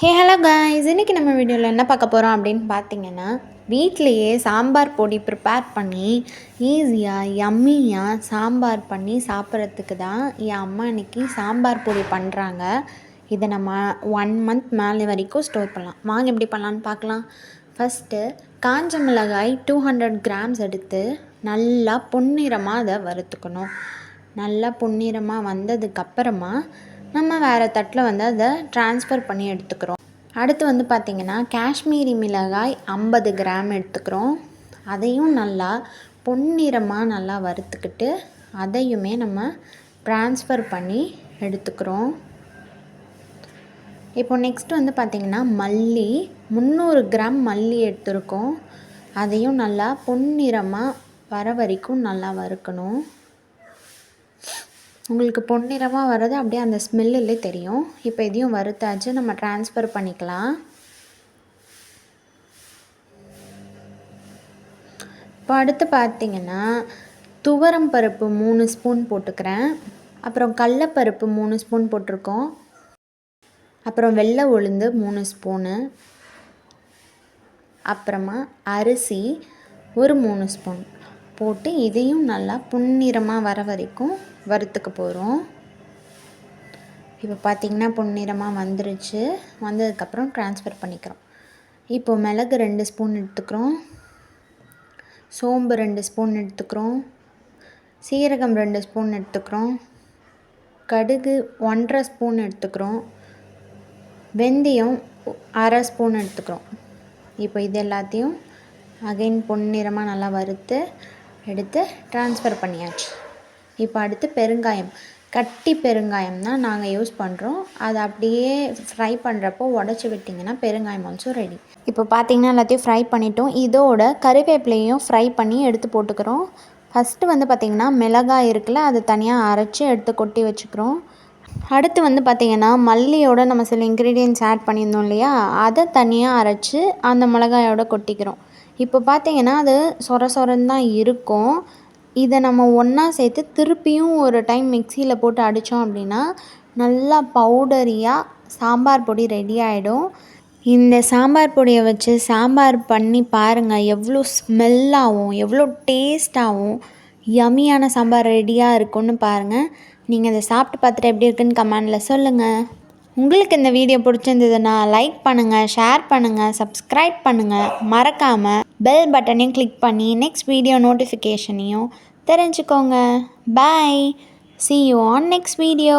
Hey hello guys இன்றைக்கி நம்ம வீடியோவில் என்ன பார்க்க போகிறோம் அப்படின்னு பார்த்தீங்கன்னா வீட்லேயே சாம்பார் பொடி ப்ரிப்பேர் பண்ணி ஈஸியாக யம்மியாக சாம்பார் பண்ணி சாப்பிட்றதுக்கு தான் என் அம்மா இன்றைக்கி சாம்பார் பொடி பண்ணுறாங்க இதை நம்ம ஒன் மந்த் மேலே வரைக்கும் ஸ்டோர் பண்ணலாம். வாங்க எப்படி பண்ணலான்னு பார்க்கலாம். ஃபஸ்ட்டு காஞ்ச மிளகாய் டூ ஹண்ட்ரட் கிராம்ஸ் எடுத்து நல்லா பொன்னிறமாக அதை வறுத்துக்கணும். நல்லா பொன்னிறமாக வந்ததுக்கப்புறமா நம்ம வேறு தட்டில் வந்து அதை ட்ரான்ஸ்ஃபர் பண்ணி எடுத்துக்கிறோம். அடுத்து வந்து பார்த்திங்கன்னா காஷ்மீரி மிளகாய் ஐம்பது கிராம் எடுத்துக்கிறோம். அதையும் நல்லா பொன்னிறமாக நல்லா வறுத்துக்கிட்டு அதையுமே நம்ம ட்ரான்ஸ்ஃபர் பண்ணி எடுத்துக்கிறோம். இப்போ நெக்ஸ்ட் வந்து பார்த்திங்கன்னா மல்லி முந்நூறு கிராம் மல்லி எடுத்துருக்கோம். அதையும் நல்லா பொன்னிறமாக வர வரைக்கும் நல்லா வறுக்கணும். உங்களுக்கு பொன்னிறமாக வர்றது அப்படியே அந்த ஸ்மெல்லிலே தெரியும். இப்போ இதையும் வறுத்தாச்சு நம்ம ட்ரான்ஸ்ஃபர் பண்ணிக்கலாம். இப்போ அடுத்து பார்த்திங்கன்னா துவரம் பருப்பு மூணு ஸ்பூன் போட்டுக்கிறேன். அப்புறம் கடலப்பருப்பு மூணு ஸ்பூன் போட்டிருக்கோம். அப்புறம் வெள்ளை உளுந்து மூணு ஸ்பூனு அப்புறமா அரிசி ஒரு மூணு ஸ்பூன் போட்டு இதையும் நல்லா புன்னிறமாக வர வரைக்கும் வறுத்துக்க போகிறோம் இப்போ பார்த்திங்கன்னா பொன்னிறமாக வந்துருச்சு. வந்ததுக்கப்புறம் ட்ரான்ஸ்ஃபர் பண்ணிக்கிறோம். இப்போது மிளகு ரெண்டு ஸ்பூன் எடுத்துக்கிறோம். சோம்பு ரெண்டு ஸ்பூன் எடுத்துக்கிறோம். சீரகம் ரெண்டு ஸ்பூன் எடுத்துக்கிறோம். கடுகு ஒன்றரை ஸ்பூன் எடுத்துக்கிறோம். வெந்தயம் அரை ஸ்பூன் எடுத்துக்கிறோம். இப்போ இது எல்லாத்தையும் அகைன் பொன்னிறமாக நல்லா வறுத்து எடுத்து ட்ரான்ஸ்ஃபர் பண்ணியாச்சு. இப்போ அடுத்து பெருங்காயம். கட்டி பெருங்காயம் தான் நாங்கள் யூஸ் பண்ணுறோம் அதை அப்படியே ஃப்ரை பண்ணுறப்போ உடச்சி விட்டிங்கன்னா பெருங்காயம் ஆல்சோ ரெடி இப்போ பார்த்திங்கன்னா எல்லாத்தையும் ஃப்ரை பண்ணிட்டோம். இதோட கருவேப்பிலையும் ஃப்ரை பண்ணி எடுத்து போட்டுக்கிறோம். ஃபஸ்ட்டு வந்து பார்த்திங்கன்னா மிளகாய் இருக்குல்ல அதை தனியாக அரைச்சி எடுத்து கொட்டி வச்சுக்கிறோம். அடுத்து வந்து பார்த்திங்கன்னா மல்லியோட நம்ம சில இன்க்ரீடியன்ஸ் ஆட் பண்ணியிருந்தோம் இல்லையா அதை தனியாக அரைச்சி அந்த மிளகாயோட கொட்டிக்கிறோம். இப்போ பார்த்திங்கன்னா அது சொர சொரன்னு தான் இருக்கும். இதை நம்ம ஒன்றா சேர்த்து திருப்பியும் ஒரு டைம் மிக்சியில் போட்டு அடித்தோம் அப்படின்னா நல்லா பவுடரியாக சாம்பார் பொடி ரெடி ஆகிடும் இந்த சாம்பார் பொடியை வச்சு சாம்பார் பண்ணி பாருங்கள் எவ்வளோ ஸ்மெல்லாகவும் எவ்வளோ டேஸ்ட்டாகவும் யம்மியான சாம்பார் ரெடியாக இருக்கும்னு பாருங்கள் நீங்கள் அதை சாப்பிட்டு பார்த்துட்டு எப்படி இருக்குன்னு கமெண்டில் சொல்லுங்கள் உங்களுக்கு இந்த வீடியோ பிடிச்சிருந்ததுன்னா லைக் பண்ணுங்கள் ஷேர் பண்ணுங்கள் சப்ஸ்கிரைப் பண்ணுங்கள் மறக்காமல் பெல் பட்டனையும் கிளிக் பண்ணி நெக்ஸ்ட் வீடியோ நோட்டிஃபிகேஷனையும் தெரிஞ்சுக்கோங்க. Bye see you on next video